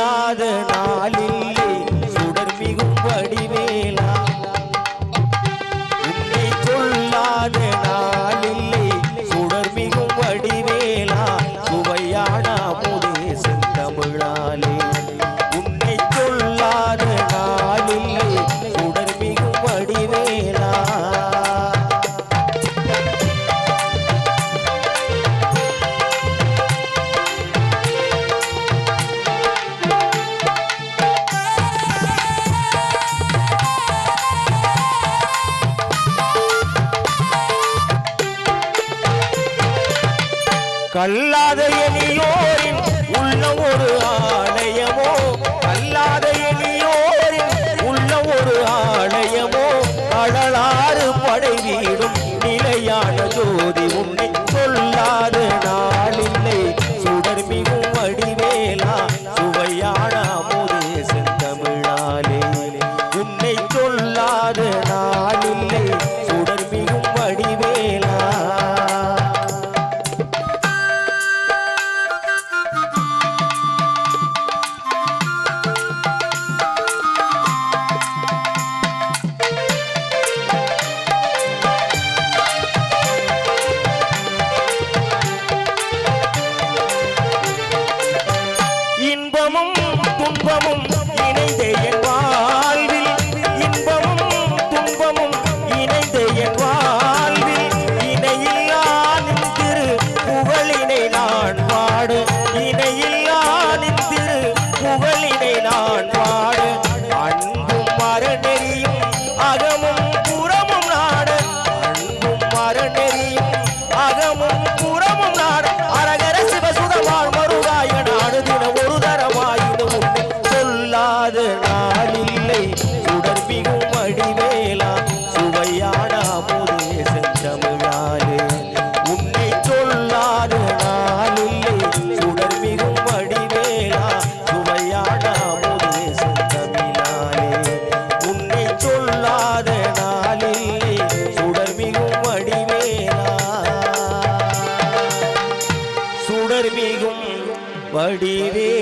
இல்லாத நாளில் கல்லாத எளியோரின் உள்ள ஒரு ஆலயமோ? கல்லாத எளியோரின் உள்ள ஒரு ஆலயமோ? கடலாறு படை வீடும் நிலையான ஜோதி உண்டு. துன்பமும் இணைந்த என் வாழ்வில். இன்பமும் துன்பமும் இணைந்த என் வாழ்வில். இணையில்லா நின் திரு புகழினை நான் பாடு. இணையில்லா நின் திரு புகழினை நான் பாடு. இல்லாத நாளில்லை. உடற்பிகும் அடிவேலா சுவையான அமுதேசன் தமிழாலே உன்னை சொல்லாத நாளில்லை. உடற்பிகும் அடிவேலா சுவையான அமுதேசன் தமிழாலே உன்னை சொல்லாத நாளில்லை. சுடர்மிகும் அடிவேலா சுடர்மிகும் வடிவே